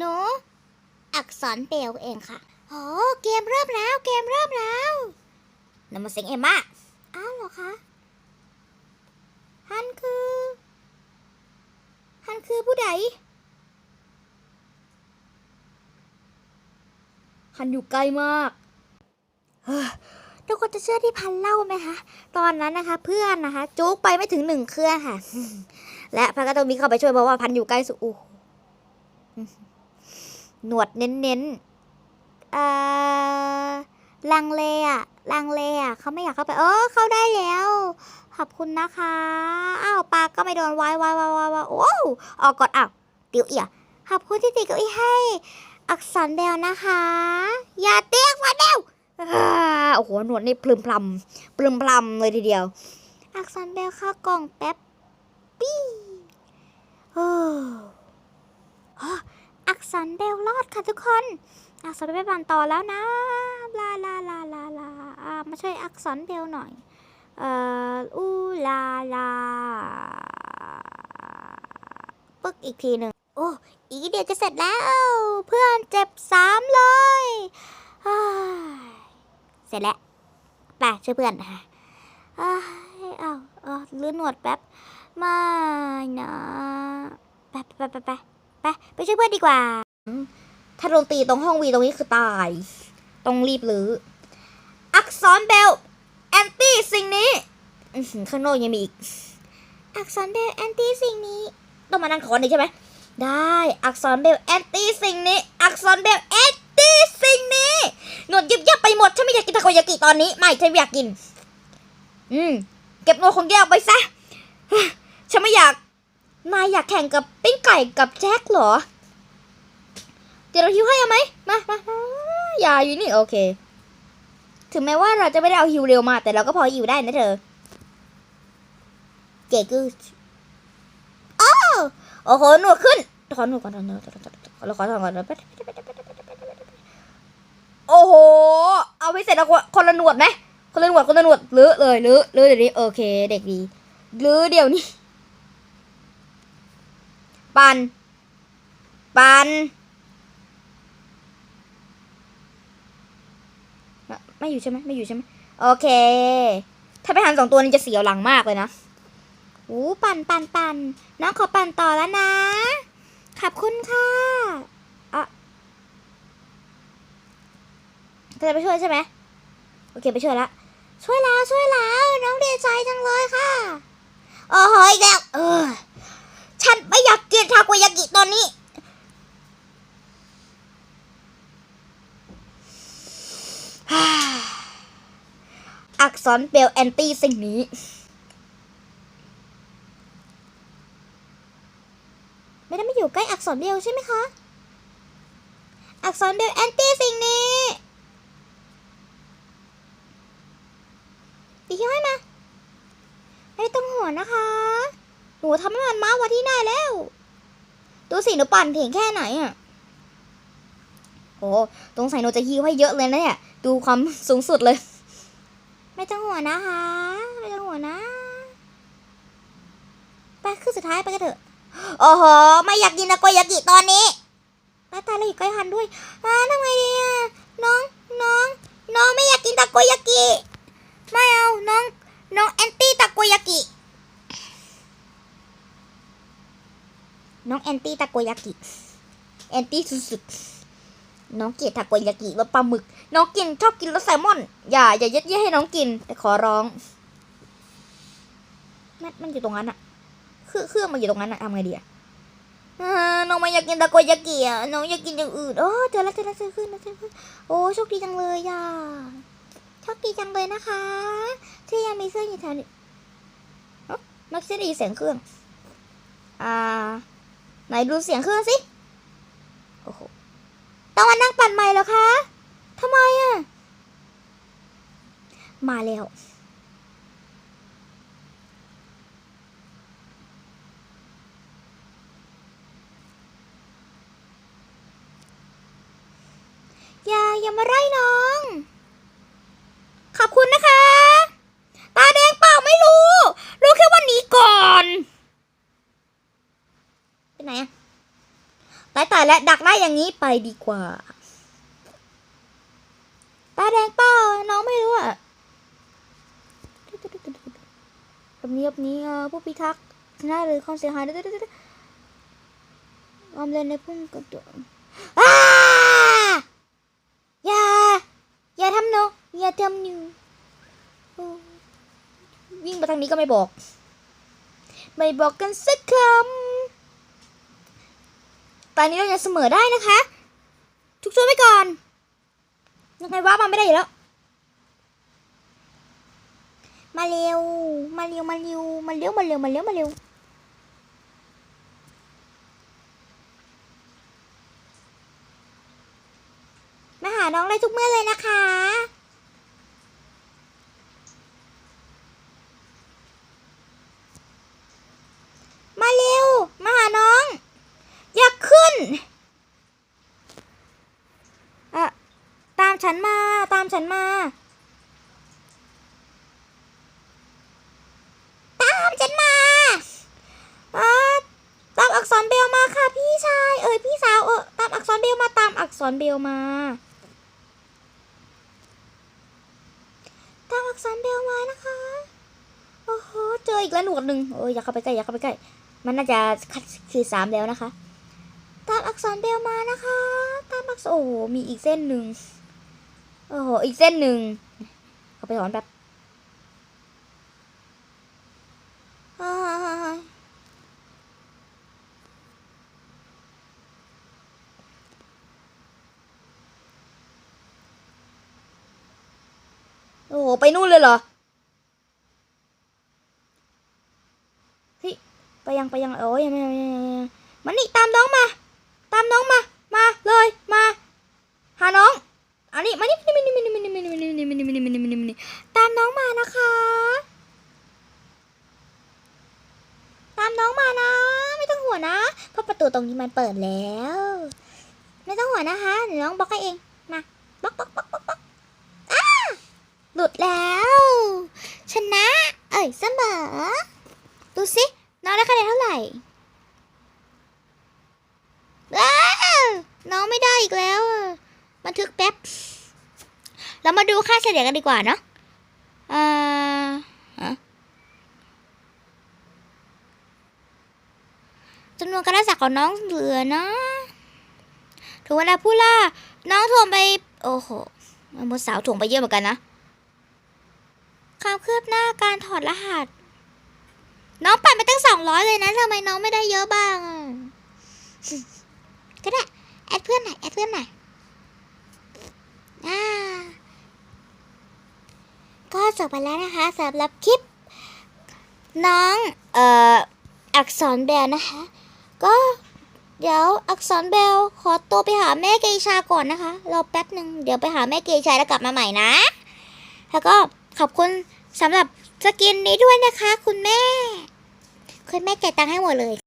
หนู อักษรเปลวเองค่ะโอ้เกมเริ่มแล้วเกมเริ่มแล้วนำมาเสียงเอ็มม่าอ้าวเหรอคะฮันคือฮันคือผู้ใดฮันอยู่ใกล้มากทุกคนจะเชื่อที่พันเล่าไหมคะ ตอนนั้นนะคะ เพื่อนนะคะจุกไปไม่ถึงหนึ่งเครื่องค่ะ และพันก็ต้องมีเข้าไปช่วยเพราะว่าพันอยู่ใกล้สุดอู้ หนวดเน้นๆเอ่อลังเลอะลังเลอะเขาไม่อยากเข้าไป เออ เข้าได้แล้ว ขอบคุณนะคะ อ้าวปากก็ไม่โดนวายวายวายวายวายโอ้ออกก่อนอ้าวติวเอียขอบคุณที่ติวเก้าอี้ให้ อักษรเบลนะคะ อย่าเตี้ยกมาเดวอ่าโอ้โห หนวดนี่พลึมพลำพลึมพลำเลยทีเดียว อักษรเบลเข้ากล่องแป๊บปี้โอ้ฮะ อักษรเบลรอดค่ะทุกคนอักษรเบลไปบันต่อแล้วนะลาลาลาลาลามาช่วยอักษรเบลหน่อย เอ่ออูลาลาปึ๊กอีกทีหนึ่งโอ้อีกเดียวจะเสร็จแล้ว เพื่อนเจ็บสามเลยอ้ยเสร็จแล้วไปช่วยเพื่อนนะคะอ้ายอ้าวเออลื่นหนวดแป๊บไม่นะไปไปไปไปไปไปช่วยเพื่อนดีกว่า ถ้าโดนตีตรงห้องวีตรงนี้คือตาย ต้องรีบหรือ อักษรเบลแอนตี้สิ่งนี้ข้างนอกยังมีอีก อักษรเบลแอนตี้สิ่งนี้ ต้องมานั่งถอนีกใช่ไหม ได้ อักษรเบลแอนตี้สิ่งนี้ อักษรเบลแอนตี้สิ่งนี้หนวดยิบยับไปหมด ฉันไม่อยากกินทาโกยากิตอนนี้ ไม่ ฉันอยากกิน อืม เก็บหนวดของแกออกไปซะ ฉันไม่อยาก นายอยากแข่งกับปิ้งไก่กับแจ็คเหรอ เดี๋ยวเราฮิวให้เอาไหมมามาอย่าอยู่นี่โอเค ถึงแม้ว่าเราจะไม่ได้เอาฮิวเร็วมา แต่เราก็พอฮิวได้นะเธอ เก๋กูโอ้โอ้โหหนวดขึ้นถอนหนวดก่อนถอนหนวดก่อนถอนหนก่อนเราขอถอนก่อนโอ้โห เอาไปเสร็จแล้วคนละหนวดไหมคนละหนวดคนละหนวดลื้อเลยลื้อลื้อเดี๋ยวนี้โอเค เด็กดีลื้อเดี๋ยวนี้ปันปัน ไม่อยู่ใช่ไหมไม่อยู่ใช่ไหมโอเค ถ้าไปหันสองตัวนี้จะเสียวหลังมากเลยนะอู้ปั่นปั่นปั่นน้องขอปั่นต่อแล้วนะ ขอบคุณค่ะเธอจะไปช่วยใช่ไหมโอเคไปช่วยละช่วยแล้วช่วยแล้วน้องดีใจจังเลยค่ะโอ้โหอีกแล้วเออฉันไม่อยากกินทาโกยากิตอนนี้ อักษรเปลแอนตี้สิ่งนี้ ไม่ได้มาอยู่ใกล้อักษรเบลใช่ไหมคะ อักษรเบลแอนตี้สิ่งนี้ตีคิ้วให้มาไม่ต้องห่วงนะคะ หนูทำให้มันมาวันที่ได้แล้ว ดูสิหนูปั่นถึงแค่ไหนอะ โอ้ตรงใส่หนูจะฮิวให้เยอะเลยนะเนี่ย ดูความสูงสุดเลย ไม่ต้องห่วงนะคะ ไม่ต้องห่วงนะ ไปคือสุดท้ายไปกันเถอะ โอ้โห ไม่อยากกินทาโกยากิตอนนี้ตายตายแล้วอยู่ใกล้ฮันด้วยอ่าทำไงดีอะน้องน้องน้องไม่อยากกินตาโกยากิ ไม่เอา น้อง น้องแอนตี้ตาโกยากิ น้องแอนตี้ทาโกยากิ แอนตี้สุดๆ น้องเกลียดทาโกยากิรสปลาหมึก น้องกินชอบกินรสแซลมอน อย่าอย่ายัดเยียดให้น้องกิน แต่ขอร้องมันมันอยู่ตรงนั้นอะเครื่องเครื่องมันอยู่ตรงนั้นอะทำไงดีอะน้องไม่อยากกินทาโกยากิอะน้องอยากกินอย่างอื่นโอ้เจอแล้วเจอแล้วเจอขึ้นแล้วเจอขึ้นโอ้โชคดีจังเลยอะโชคดีจังเลยนะคะ ที่ยังมีเครื่องอยู่แถวนี้นักจะได้ยินเสียงเครื่อง อ่า ไหนดูเสียงเครื่องสิ ต้องมานั่งปั่นใหม่เหรอคะทำไมอะ มาแล้ว อย่า อย่ามาไล่น้อง ขอบคุณนะคะ ตาแดงเปล่าไม่รู้ รู้แค่ว่าหนีก่อนไปไหนอะตายตายแล้วดักได้อย่างนี้ไปดีกว่า แดงเปล่าน้องไม่รู้อะแบบนี้แบบนี้เออผู้พิทักษ์ชนะหรือความเสียหายออมเล่นในพุ่งกระโดดอย่า อย่าทำหนูอย่าทำหนูวิ่งไปทางนี้ก็ไม่บอก ไม่บอกกันสักคำตอนนี้เรายังเสมอได้นะคะ ทุกช่วยไว้ก่อน ยังไงว่ามันไม่ได้อยู่แล้ว มาเร็ว มาเร็ว มาเร็ว มาเร็ว มาเร็ว มาเร็ว มาเร็วมาหาน้องได้ทุกเมื่อเลยนะคะ มาเร็ว มาหาน้อง อยากขึ้นอะตาม ฉันมา ตามฉันมา ตามฉันมาอะตามอักษรเบลมาค่ะพี่ชาย เอ้ยพี่สาวเออตามอักษรเบลมาตามอักษรเบลมา ตามอักษรเบลมานะคะ โอ้โห เจออีกแล้วหนวดหนึ่งเอออย่าเข้าไปใกล้อย่าเข้าไปใกล้ มันน่าจะคัดคือสามแล้วนะคะ ตามอักษรเบลมานะคะ ตามอักษรโอ้โหมีอีกเส้นหนึ่ง โอ้โห อีกเส้นหนึ่งเขาไปถอนแบบโอ้โห ไปนู่นเลยเหรอ เฮ้ย ไปยังไปยังโอ้ยยังไม่ยังไม่ยังไม่ยังมันนี่ตามน้องมา ตามน้องมา มาเลย ราะประตูตรงนี้มันเปิดแล้ว ไม่ต้องห่วงนะคะเดี๋ยวน้องบล็อกให้เอง มาบล็อกบล็อกบล็อกบล็อกบล็อกอ้าหลุดแล้ว ชนะ เอ้ยเสมอ ดูสิน้องได้คะแนนเท่าไหร่อ้าน้องไม่ได้อีกแล้วอะบันทึกแป๊บ เรามาดูค่าเฉลี่ยกันดีกว่าเนาะอ่าฮะจำนวนการรักษา ของน้องเหลือนะถึงเวลาพูดล่า น้องถ่วงไป โอ้โหมดสาวถ่วงไปเยอะเหมือนกันนะความคืบหน้าการถอดรหัส น้องปั่นไปตั้งสองร้อยเลยนะทำไมน้องไม่ได้เยอะบ้าง ก็ได้ แอดเพื่อนหน่อยแอดเพื่อนหน่อยก็จบไปแล้วนะคะสำหรับคลิป น้อง เอ่อ อักษรเบลนะคะ ก็เดี๋ยวอักษรเบลขอตัวไปหาแม่เกชาก่อนนะคะรอแป๊บหนึ่งเดี๋ยวไปหาแม่เกชาแล้วกลับมาใหม่นะ แล้วก็ขอบคุณสำหรับสกินนี้ด้วยนะคะ คุณแม่ คุณแม่แก้ตังค์ให้หมดเลย